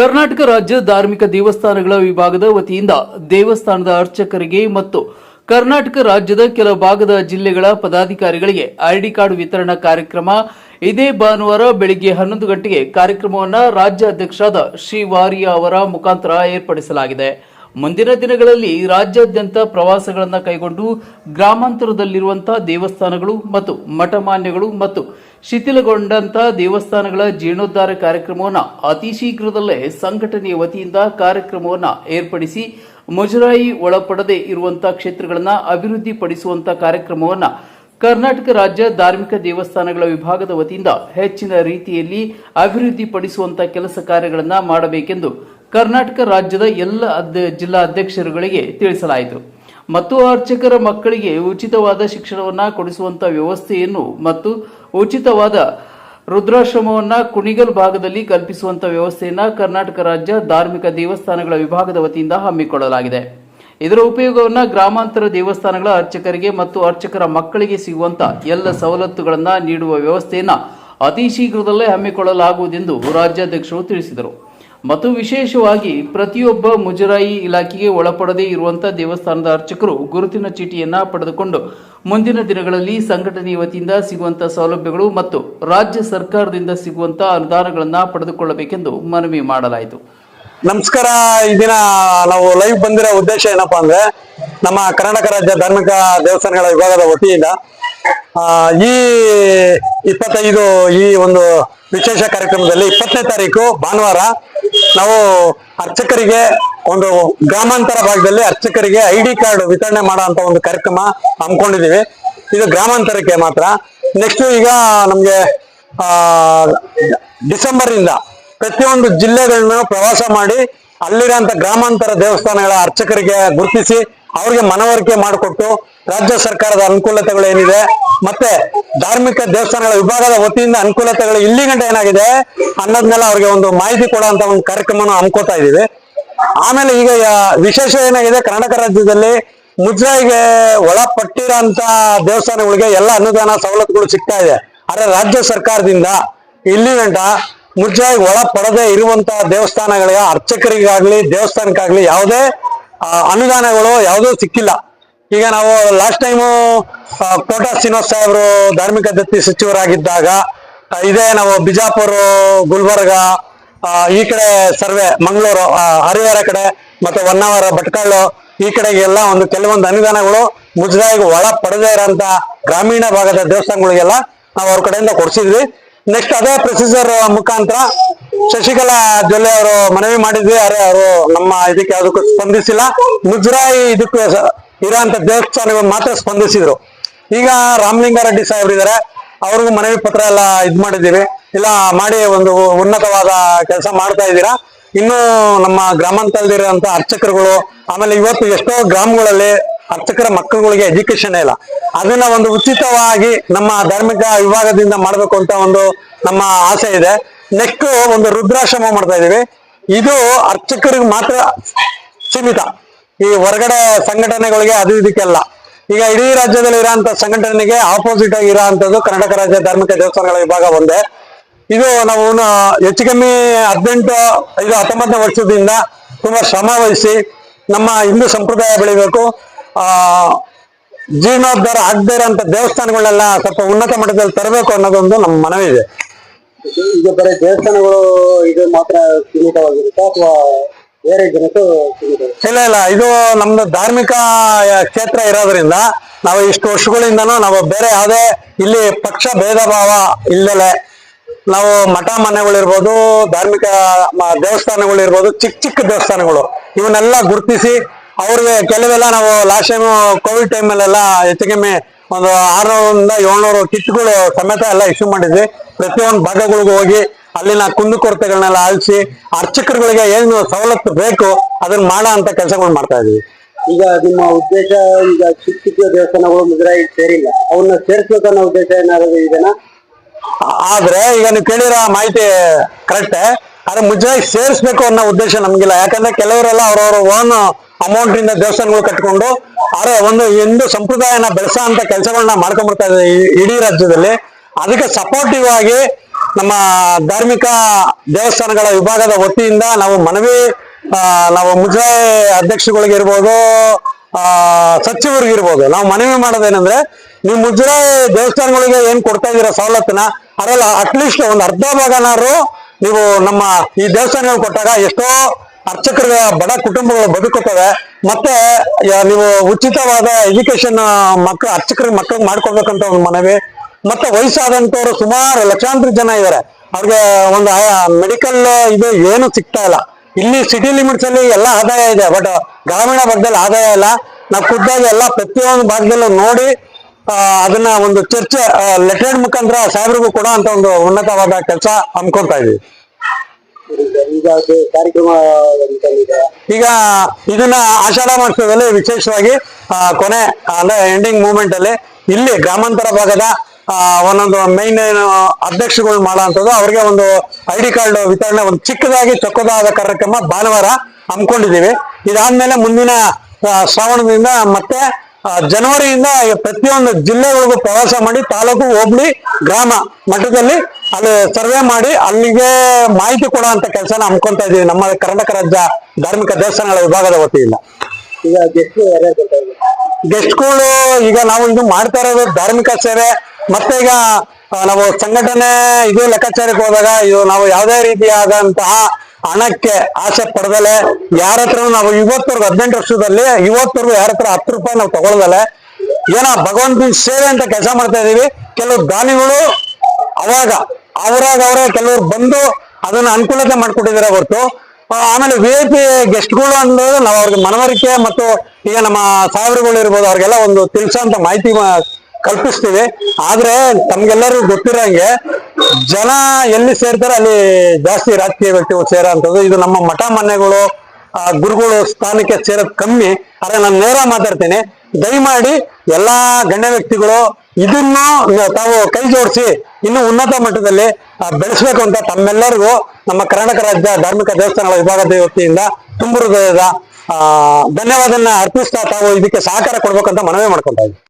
ಕರ್ನಾಟಕ ರಾಜ್ಯ ಧಾರ್ಮಿಕ ದೇವಸ್ಥಾನಗಳ ವಿಭಾಗದ ವತಿಯಿಂದ ದೇವಸ್ಥಾನದ ಅರ್ಚಕರಿಗೆ ಮತ್ತು ಕರ್ನಾಟಕ ರಾಜ್ಯದ ಕೆಲ ಭಾಗದ ಜಿಲ್ಲೆಗಳ ಪದಾಧಿಕಾರಿಗಳಿಗೆ ಐಡಿ ಕಾರ್ಡ್ ವಿತರಣಾ ಕಾರ್ಯಕ್ರಮ. ಇದೇ ಭಾನುವಾರ ಬೆಳಿಗ್ಗೆ ಹನ್ನೊಂದು ಗಂಟೆಗೆ ಕಾರ್ಯಕ್ರಮವನ್ನು ರಾಜ್ಯ ಅಧ್ಯಕ್ಷರಾದ ಶ್ರೀ ವಾರಿಯ ಅವರ ಮುಖಾಂತರ ಏರ್ಪಡಿಸಲಾಗಿದೆ. ಮುಂದಿನ ದಿನಗಳಲ್ಲಿ ರಾಜ್ಯಾದ್ಯಂತ ಪ್ರವಾಸಗಳನ್ನು ಕೈಗೊಂಡು ಗ್ರಾಮಾಂತರದಲ್ಲಿರುವಂತಹ ದೇವಸ್ಥಾನಗಳು ಮತ್ತು ಮಠಮಾನ್ಯಗಳು ಮತ್ತು ಶಿಥಿಲಗೊಂಡಂತಹ ದೇವಸ್ಥಾನಗಳ ಜೀರ್ಣೋದ್ಧಾರ ಕಾರ್ಯಕ್ರಮವನ್ನು ಅತಿ ಶೀಘ್ರದಲ್ಲೇ ಸಂಘಟನೆಯ ವತಿಯಿಂದ ಕಾರ್ಯಕ್ರಮವನ್ನು ಏರ್ಪಡಿಸಿ ಮುಜರಾಯಿ ಒಳಪಡದೆ ಇರುವಂತಹ ಕ್ಷೇತ್ರಗಳನ್ನು ಅಭಿವೃದ್ಧಿಪಡಿಸುವಂತ ಕಾರ್ಯಕ್ರಮವನ್ನು ಕರ್ನಾಟಕ ರಾಜ್ಯ ಧಾರ್ಮಿಕ ದೇವಸ್ಥಾನಗಳ ವಿಭಾಗದ ವತಿಯಿಂದ ಹೆಚ್ಚಿನ ರೀತಿಯಲ್ಲಿ ಅಭಿವೃದ್ಧಿಪಡಿಸುವಂತ ಕೆಲಸ ಕಾರ್ಯಗಳನ್ನು ಮಾಡಬೇಕೆಂದು ಕರ್ನಾಟಕ ರಾಜ್ಯದ ಎಲ್ಲ ಜಿಲ್ಲಾ ಅಧ್ಯಕ್ಷರುಗಳಿಗೆ ತಿಳಿಸಲಾಯಿತು. ಮತ್ತು ಅರ್ಚಕರ ಮಕ್ಕಳಿಗೆ ಉಚಿತವಾದ ಶಿಕ್ಷಣವನ್ನು ಕೊಡಿಸುವಂಥ ವ್ಯವಸ್ಥೆಯನ್ನು ಮತ್ತು ಉಚಿತವಾದ ರುದ್ರಾಶ್ರಮವನ್ನು ಕುಣಿಗಲ್ ಭಾಗದಲ್ಲಿ ಕಲ್ಪಿಸುವಂತ ವ್ಯವಸ್ಥೆಯನ್ನು ಕರ್ನಾಟಕ ರಾಜ್ಯ ಧಾರ್ಮಿಕ ದೇವಸ್ಥಾನಗಳ ವಿಭಾಗದ ವತಿಯಿಂದ ಹಮ್ಮಿಕೊಳ್ಳಲಾಗಿದೆ. ಇದರ ಉಪಯೋಗವನ್ನು ಗ್ರಾಮಾಂತರ ದೇವಸ್ಥಾನಗಳ ಅರ್ಚಕರಿಗೆ ಮತ್ತು ಅರ್ಚಕರ ಮಕ್ಕಳಿಗೆ ಸಿಗುವಂತ ಎಲ್ಲ ಸವಲತ್ತುಗಳನ್ನು ನೀಡುವ ವ್ಯವಸ್ಥೆಯನ್ನು ಅತಿ ಶೀಘ್ರದಲ್ಲೇ ಹಮ್ಮಿಕೊಳ್ಳಲಾಗುವುದೆಂದು ರಾಜ್ಯಾಧ್ಯಕ್ಷರು ತಿಳಿಸಿದರು. ಮತ್ತು ವಿಶೇಷವಾಗಿ ಪ್ರತಿಯೊಬ್ಬ ಮುಜರಾಯಿ ಇಲಾಖೆಗೆ ಒಳಪಡದೇ ಇರುವಂತಹ ದೇವಸ್ಥಾನದ ಅರ್ಚಕರು ಗುರುತಿನ ಚೀಟಿಯನ್ನ ಪಡೆದುಕೊಂಡು ಮುಂದಿನ ದಿನಗಳಲ್ಲಿ ಸಂಘಟನೆಯ ವತಿಯಿಂದ ಸಿಗುವಂತಹ ಸೌಲಭ್ಯಗಳು ಮತ್ತು ರಾಜ್ಯ ಸರ್ಕಾರದಿಂದ ಸಿಗುವಂತಹ ಅನುದಾನಗಳನ್ನ ಪಡೆದುಕೊಳ್ಳಬೇಕೆಂದು ಮನವಿ ಮಾಡಲಾಯಿತು. ನಮಸ್ಕಾರ. ಈ ದಿನ ನಾವು ಲೈವ್ ಬಂದಿರೋ ಉದ್ದೇಶ ಏನಪ್ಪಾ ಅಂದ್ರೆ ನಮ್ಮ ಕರ್ನಾಟಕ ರಾಜ್ಯ ಧಾರ್ಮಿಕ ದೇವಸ್ಥಾನಗಳ ವಿಭಾಗದ ವತಿಯಿಂದ ಈ ಇಪ್ಪತ್ತೈದು ಈ ಒಂದು ವಿಶೇಷ ಕಾರ್ಯಕ್ರಮದಲ್ಲಿ ಇಪ್ಪತ್ತನೇ ತಾರೀಕು ಭಾನುವಾರ ನಾವು ಅರ್ಚಕರಿಗೆ ಒಂದು ಗ್ರಾಮಾಂತರ ಭಾಗದಲ್ಲಿ ಅರ್ಚಕರಿಗೆ ಐ ಡಿ ಕಾರ್ಡ್ ವಿತರಣೆ ಮಾಡುವಂತ ಒಂದು ಕಾರ್ಯಕ್ರಮ ಹಮ್ಮಿಕೊಂಡಿದೀವಿ ಇದು ಗ್ರಾಮಾಂತರಕ್ಕೆ ಮಾತ್ರ. ನೆಕ್ಸ್ಟ್ ಈಗ ನಮ್ಗೆ, ಆ ಡಿಸೆಂಬರ್ ಇಂದ ಪ್ರತಿಯೊಂದು ಜಿಲ್ಲೆಗಳನ್ನ ಪ್ರವಾಸ ಮಾಡಿ ಅಲ್ಲಿರೋಂಥ ಗ್ರಾಮಾಂತರ ದೇವಸ್ಥಾನಗಳ ಅರ್ಚಕರಿಗೆ ಗುರುತಿಸಿ ಅವ್ರಿಗೆ ಮನವರಿಕೆ ಮಾಡಿಕೊಟ್ಟು ರಾಜ್ಯ ಸರ್ಕಾರದ ಅನುಕೂಲತೆಗಳು ಏನಿದೆ ಮತ್ತೆ ಧಾರ್ಮಿಕ ದೇವಸ್ಥಾನಗಳ ವಿಭಾಗದ ವತಿಯಿಂದ ಅನುಕೂಲತೆಗಳು ಇಲ್ಲಿ ಗಂಟೆ ಏನಾಗಿದೆ? ಅನ್ನೋದ್ನೆಲ್ಲ ಅವ್ರಿಗೆ ಒಂದು ಮಾಹಿತಿ ಕೊಡುವಂತ ಒಂದು ಕಾರ್ಯಕ್ರಮನ ಹಮ್ಕೋತಾ ಇದೀವಿ ಆಮೇಲೆ ಈಗ ವಿಶೇಷ ಏನಾಗಿದೆ? ಕರ್ನಾಟಕ ರಾಜ್ಯದಲ್ಲಿ ಮುದ್ರಾಯಿಗೆ ಒಳಪಟ್ಟಿರೋಂತ ದೇವಸ್ಥಾನಗಳಿಗೆ ಎಲ್ಲ ಅನುದಾನ ಸವಲತ್ತುಗಳು ಸಿಗ್ತಾ ಇದೆ. ಆದ್ರೆ ರಾಜ್ಯ ಸರ್ಕಾರದಿಂದ ಇಲ್ಲಿ ಗಂಟ ಮುಜ್ರಾಯಿ ಒಳಪಡದೆ ಇರುವಂತ ದೇವಸ್ಥಾನಗಳಿಗೆ, ಅರ್ಚಕರಿಗಾಗ್ಲಿ, ದೇವಸ್ಥಾನಕ್ಕಾಗ್ಲಿ ಯಾವುದೇ ಅನುದಾನಗಳು ಯಾವುದೂ ಸಿಕ್ಕಿಲ್ಲ. ಈಗ ನಾವು ಲಾಸ್ಟ್ ಟೈಮು ಕೋಟಾ ಶ್ರೀನಿವಾಸ್ ಸಾಹೇಬರು ಧಾರ್ಮಿಕ ದತ್ತಿ ಸಚಿವರಾಗಿದ್ದಾಗ ಇದೇ ನಾವು ಬಿಜಾಪುರ, ಗುಲ್ಬರ್ಗ ಈ ಕಡೆ ಸರ್ವೆ, ಮಂಗಳೂರು ಹರಿಹರ ಕಡೆ ಮತ್ತೆ ಹೊನ್ನಾವರ, ಭಟ್ಕಳ್ಳು, ಈ ಕಡೆಗೆಲ್ಲ ಒಂದು ಕೆಲವೊಂದು ಅನುದಾನಗಳು ಮುಜರಾಯಿಗೆ ಒಳ ಪಡೆದೇ ಇರೋಂತ ಗ್ರಾಮೀಣ ಭಾಗದ ದೇವಸ್ಥಾನಗಳಿಗೆಲ್ಲ ನಾವು ಅವ್ರ ಕಡೆಯಿಂದ ಕೊಡ್ಸಿದ್ವಿ. ನೆಕ್ಸ್ಟ್ ಅದೇ ಪ್ರೊಸೀಜರ್ ಮುಖಾಂತರ ಶಶಿಕಲಾ ಜೊಲ್ಲೆ ಅವರು ಮನವಿ ಮಾಡಿದ್ವಿ. ಅರೆ, ಅವರು ನಮ್ಮ ಇದಕ್ಕೆ ಯಾವುದಕ್ಕೂ ಸ್ಪಂದಿಸಿಲ್ಲ. ಮುಜರಾಯಿ ಇದಕ್ಕೆ ಇರೋಂತ ದೇವಸ್ಥಾನಗಳು ಮಾತ್ರ ಸ್ಪಂದಿಸಿದ್ರು. ಈಗ ರಾಮಲಿಂಗಾರೆಡ್ಡಿ ಸಾಹೇಬ್ರು ಇದಾರೆ ಅವ್ರಿಗೂ ಮನವಿ ಪತ್ರ ಎಲ್ಲ ಇದ್ ಮಾಡಿದ್ದೀವಿ. ಇಲ್ಲ, ಮಾಡಿ ಒಂದು ಉನ್ನತವಾದ ಕೆಲಸ ಮಾಡ್ತಾ ಇದ್ದೀರಾ. ಇನ್ನು ನಮ್ಮ ಗ್ರಾಮಾಂತರದಲ್ಲಿರುವಂತ ಅರ್ಚಕರುಗಳು, ಆಮೇಲೆ ಇವತ್ತು ಎಷ್ಟೋ ಗ್ರಾಮಗಳಲ್ಲಿ ಅರ್ಚಕರ ಮಕ್ಕಳುಗಳಿಗೆ ಎಜುಕೇಶನ್ ಇಲ್ಲ. ಅದನ್ನ ಒಂದು ಉಚಿತವಾಗಿ ನಮ್ಮ ಧಾರ್ಮಿಕ ವಿಭಾಗದಿಂದ ಮಾಡಬೇಕು ಅಂತ ಒಂದು ನಮ್ಮ ಆಸೆ ಇದೆ. ನೆಕ್ಸ್ಟ್ ಒಂದು ರುದ್ರಾಶ್ರಮ ಮಾಡ್ತಾ ಇದೀವಿ ಇದು ಅರ್ಚಕರಿಗೆ ಮಾತ್ರ ಸೀಮಿತ. ಈ ಹೊರಗಡೆ ಸಂಘಟನೆಗಳಿಗೆ ಅದು ಇದಕ್ಕೆಲ್ಲ. ಈಗ ಇಡೀ ರಾಜ್ಯದಲ್ಲಿ ಇರೋಂತ ಸಂಘಟನೆಗೆ ಆಪೋಸಿಟ್ ಆಗಿ ಇರೋಂಥದ್ದು ಕರ್ನಾಟಕ ರಾಜ್ಯ ಧಾರ್ಮಿಕ ದೇವಸ್ಥಾನಗಳ ವಿಭಾಗ ಒಂದೇ. ಇದು ನಾವು ಹೆಚ್ಚು ಕಮ್ಮಿ ಹದಿನೆಂಟು, ಐದು, ಹತ್ತೊಂಬತ್ತನೇ ವರ್ಷದಿಂದ ತುಂಬಾ ಶ್ರಮ ವಹಿಸಿ ನಮ್ಮ ಹಿಂದೂ ಸಂಪ್ರದಾಯ ಬೆಳಿಬೇಕು. ಆ, ಜೀರ್ಣೋದ್ಧಾರ ಆಗದೇ ಇರೋಂಥ ದೇವಸ್ಥಾನಗಳನ್ನೆಲ್ಲ ಸ್ವಲ್ಪ ಉನ್ನತ ಮಟ್ಟದಲ್ಲಿ ತರಬೇಕು ಅನ್ನೋದೊಂದು ನಮ್ಮ ಮನವಿ ಇದೆ. ಈಗ ಬರೀ ದೇವಸ್ಥಾನಗಳು ಇದು ಮಾತ್ರ ಸೀಮಿತವಾಗಿರುತ್ತಾ ಅಥವಾ ಇಲ್ಲ ಇಲ್ಲ, ಇದು ನಮ್ದು ಧಾರ್ಮಿಕ ಕ್ಷೇತ್ರ ಇರೋದ್ರಿಂದ ನಾವು ಇಷ್ಟು ವರ್ಷಗಳಿಂದನೂ ನಾವು ಬೇರೆ ಯಾವುದೇ ಇಲ್ಲಿ ಪಕ್ಷ ಭೇದ ಭಾವ ಇಲ್ಲದೆ ನಾವು ಮಠ ಮನೆಗಳಿರ್ಬೋದು, ಧಾರ್ಮಿಕ, ಮ- ದೇವಸ್ಥಾನಗಳಿರ್ಬೋದು, ಚಿಕ್ಕ ಚಿಕ್ಕ ದೇವಸ್ಥಾನಗಳು, ಇವನ್ನೆಲ್ಲ ಗುರುತಿಸಿ ಅವ್ರಿಗೆ ಕೆಲವೆಲ್ಲ ನಾವು ಲಾಸ್ಟ್ ಟೈಮ್ ಕೋವಿಡ್ ಟೈಮಲ್ಲೆಲ್ಲ ಹೆಚ್ಚು ಕಮ್ಮಿ ಒಂದು ಆರ್ನೂರಿಂದ ಏಳ್ನೂರು ಕಿಟ್ಗಳು ಸಮೇತ ಎಲ್ಲ ಇಶ್ಯೂ ಮಾಡಿದ್ವಿ. ಪ್ರತಿಯೊಂದು ಭಾಗಗಳಿಗೂ ಹೋಗಿ ಅಲ್ಲಿನ ಕುಂದುಕೊರತೆಗಳನ್ನೆಲ್ಲ ಆಲಿಸಿ ಅರ್ಚಕರುಗಳಿಗೆ ಏನು ಸವಲತ್ತು ಬೇಕು ಅದನ್ನ ಮಾಡೋ ಅಂತ ಕೆಲಸಗಳು ಮಾಡ್ತಾ ಇದೀವಿ ಈಗ ನಿಮ್ಮ ಉದ್ದೇಶ ಈಗ ಚಿಕ್ಕ ಚಿಕ್ಕ ದೇವಸ್ಥಾನಗಳು ಮುದ್ರಾಯಿ ಸೇರಿಲ್ಲ. ಅವನ್ನ ಸೇರಿಸ್ಬೇಕನ್ನೋ ಉದ್ದೇಶ ಏನಾದ್ರು ಇದೆನಾ? ಆದ್ರೆ ಈಗ ನೀವು ಕೇಳಿರೋ ಮಾಹಿತಿ ಕರೆಕ್ಟ್ ಆದ್ರೆ ಮುಜರಾಯಿ ಸೇರಿಸ್ಬೇಕು ಅನ್ನೋ ಉದ್ದೇಶ ನಮ್ಗಿಲ್ಲ. ಯಾಕಂದ್ರೆ ಕೆಲವರೆಲ್ಲ ಅವ್ರವ್ರ ಓನ್ ಅಮೌಂಟ್ ಇಂದ ದೇವಸ್ಥಾನಗಳು ಕಟ್ಕೊಂಡು ಆದ್ರೆ ಒಂದು ಹಿಂದೂ ಸಂಪ್ರದಾಯನ ಬೆಳೆಸೋ ಅಂತ ಕೆಲಸಗಳನ್ನ ಮಾಡ್ಕೊಂಡ್ಬರ್ತಾ ಇದೆ ಇಡೀ ರಾಜ್ಯದಲ್ಲಿ. ಅದಕ್ಕೆ ಸಪೋರ್ಟಿವ್ ಆಗಿ ನಮ್ಮ ಧಾರ್ಮಿಕ ದೇವಸ್ಥಾನಗಳ ವಿಭಾಗದ ವತಿಯಿಂದ ನಾವು ಮನವಿ ನಾವು ಮುಜರಾಯಿ ಅಧ್ಯಕ್ಷಗಳಿಗಿರ್ಬೋದು ಆ ಸಚಿವರಿಗಿರ್ಬೋದು ನಾವು ಮನವಿ ಮಾಡೋದೇನಂದ್ರೆ, ನೀವು ಮುಜರಾಯಿ ದೇವಸ್ಥಾನಗಳಿಗೆ ಏನ್ ಕೊಡ್ತಾ ಇದೀರ ಸವಲತ್ತನ್ನ, ಅದರಲ್ಲಿ ಅಟ್ಲೀಸ್ಟ್ ಒಂದು ಅರ್ಧ ಭಾಗನಾರು ನೀವು ನಮ್ಮ ಈ ದೇವಸ್ಥಾನಗಳು ಕೊಟ್ಟಾಗ ಎಷ್ಟೋ ಅರ್ಚಕರ ಬಡ ಕುಟುಂಬಗಳು ಬದುಕುತ್ತವೆ. ಮತ್ತೆ ನೀವು ಉಚಿತವಾದ ಎಜುಕೇಶನ್ ಮಕ್ಕಳು ಅರ್ಚಕರ ಮಕ್ಕಳಿಗೆ ಮಾಡ್ಕೊಡ್ಬೇಕಂತ ಒಂದು ಮನವಿ ಮತ್ತೆ ವಯಸ್ಸಾದಂತವ್ರು ಸುಮಾರು ಲಕ್ಷಾಂತರ ಜನ ಇದ್ದಾರೆ ಅವ್ರಿಗೆ ಒಂದು ಮೆಡಿಕಲ್ ಇದು ಏನು ಸಿಗ್ತಾ ಇಲ್ಲ. ಇಲ್ಲಿ ಸಿಟಿ ಲಿಮಿಟ್ಸ್ ಅಲ್ಲಿ ಎಲ್ಲ ಆದಾಯ ಇದೆ ಬಟ್ ಗ್ರಾಮೀಣ ಭಾಗದಲ್ಲಿ ಆದಾಯ ಇಲ್ಲ. ನಾವು ಖುದ್ದಾಗಿ ಎಲ್ಲ ಪ್ರತಿಯೊಂದು ಭಾಗದಲ್ಲೂ ನೋಡಿ ಅದನ್ನ ಒಂದು ಚರ್ಚೆ ಲೆಟರ್ ಮುಖಾಂತರ ಸಾಹೇಬ್ರಿಗೂ ಕೊಡೋ ಅಂತ ಒಂದು ಉನ್ನತವಾದ ಕೆಲಸ ಅನ್ಕೊಂತಾ ಇದೀವಿ ಈಗ ಇದನ್ನ ಆಷಾಢ ಮಾಸದಲ್ಲಿ ವಿಶೇಷವಾಗಿ ಕೊನೆ ಅಂದ್ರೆ ಎಂಡಿಂಗ್ ಮೂಮೆಂಟ್ ಅಲ್ಲಿ ಇಲ್ಲಿ ಗ್ರಾಮಾಂತರ ಭಾಗದ ಒಂದೊಂದು ಮೈನ್ ಅಧ್ಯಕ್ಷಗಳು ಮಾಡುವಂಥದ್ದು ಅವ್ರಿಗೆ ಒಂದು ಐ ಡಿ ಕಾರ್ಡ್ ವಿತರಣೆ ಒಂದು ಚಿಕ್ಕದಾಗಿ ಚೊಕ್ಕದಾದ ಕಾರ್ಯಕ್ರಮ ಭಾನುವಾರ ಹಮ್ಮಿಕೊಂಡಿದ್ದೀವಿ. ಇದಾದ್ಮೇಲೆ ಮುಂದಿನ ಶ್ರಾವಣದಿಂದ ಮತ್ತೆ ಜನವರಿಯಿಂದ ಪ್ರತಿಯೊಂದು ಜಿಲ್ಲೆಗಳಿಗೂ ಪ್ರವಾಸ ಮಾಡಿ ತಾಲೂಕು ಹೋಬಳಿ, ಗ್ರಾಮ ಮಟ್ಟದಲ್ಲಿ ಅಲ್ಲಿ ಸರ್ವೆ ಮಾಡಿ ಅಲ್ಲಿಗೆ ಮಾಹಿತಿ ಕೊಡುವಂತ ಕೆಲಸನ ಹಮ್ಕೊಂತ ಇದೀವಿ ನಮ್ಮ ಕರ್ನಾಟಕ ರಾಜ್ಯ ಧಾರ್ಮಿಕ ದೇವಸ್ಥಾನಗಳ ವಿಭಾಗದ ವತಿಯಿಂದ. ಈಗ ಗೆಸ್ಟ್ಗಳು ಈಗ ನಾವು ಇದು ಮಾಡ್ತಾ ಇರೋದು ಧಾರ್ಮಿಕ ಸೇವೆ ಮತ್ತೆ ಈಗ ನಾವು ಸಂಘಟನೆ ಇದು ಲೆಕ್ಕಾಚಾರಕ್ಕೆ ಹೋದಾಗ ಇದು ನಾವು ಯಾವುದೇ ರೀತಿಯಾದಂತಹ ಹಣಕ್ಕೆ ಆಸೆ ಪಡೆದಲೆ, ಯಾರ ಹತ್ರ ನಾವು ಇವತ್ತವರೆಗೂ ಹದಿನೆಂಟು ವರ್ಷದಲ್ಲಿ ಇವತ್ತವರೆಗೂ ಯಾರ ಹತ್ರ ಹತ್ತು ರೂಪಾಯಿ ನಾವು ತಗೊಳ್ದಲೆ, ಏನೋ ಭಗವಂತನ ಸೇವೆ ಅಂತ ಕೆಲಸ ಮಾಡ್ತಾ ಇದೀವಿ. ಕೆಲವು ದಾನಿಗಳು ಅವಾಗ ಅವರಾಗ ಅವರೇ ಕೆಲವರು ಬಂದು ಅದನ್ನ ಅನುಕೂಲತೆ ಮಾಡ್ಕೊಟ್ಟಿದ್ದಾರೆ ಹೊರತು. ಆಮೇಲೆ ವಿ ಐ ಪಿ ಗೆಸ್ಟ್ಗಳು ಅಂದ್ರೆ ನಾವು ಅವ್ರಿಗೆ ಮನವರಿಕೆ ಮತ್ತು ಈಗ ನಮ್ಮ ಸಾವಿರಗಳು ಇರ್ಬೋದು ಅವ್ರಿಗೆಲ್ಲ ಒಂದು ತಿಳಿಸೋಂತ ಮಾಹಿತಿ ಕಲ್ಪಿಸ್ತೀವಿ. ಆದ್ರೆ ತಮ್ಗೆಲ್ಲರಿಗೂ ಗೊತ್ತಿರೋಂಗೆ ಜನ ಎಲ್ಲಿ ಸೇರ್ತಾರೆ ಅಲ್ಲಿ ಜಾಸ್ತಿ ರಾಜಕೀಯ ವ್ಯಕ್ತಿಗಳು ಸೇರೋ ಅಂಥದ್ದು ಇದು ನಮ್ಮ ಮಠ ಮನೆಗಳು ಆ, ಗುರುಗಳು ಸ್ಥಾನಕ್ಕೆ ಸೇರೋದು ಕಮ್ಮಿ. ಆದ್ರೆ ನಾನು ನೇರ ಮಾತಾಡ್ತೀನಿ. ದಯಮಾಡಿ ಎಲ್ಲಾ ಗಣ್ಯ ವ್ಯಕ್ತಿಗಳು ಇದನ್ನು ತಾವು ಕೈ ಜೋಡಿಸಿ ಇನ್ನು ಉನ್ನತ ಮಟ್ಟದಲ್ಲಿ ಬೆಳೆಸಬೇಕು ಅಂತ ತಮ್ಮೆಲ್ಲರಿಗೂ ನಮ್ಮ ಕರ್ನಾಟಕ ರಾಜ್ಯ ಧಾರ್ಮಿಕ ದೇವಸ್ಥಾನಗಳ ವಿಭಾಗದ ವತಿಯಿಂದ ತುಂಬು ಹೃದಯದ ಆ, ಧನ್ಯವಾದನ್ನ ಅರ್ಪಿಸ್ತಾ ತಾವು ಇದಕ್ಕೆ ಸಹಕಾರ ಕೊಡ್ಬೇಕಂತ ಮನವಿ ಮಾಡ್ಕೊಂತ ಇದ್ದೀನಿ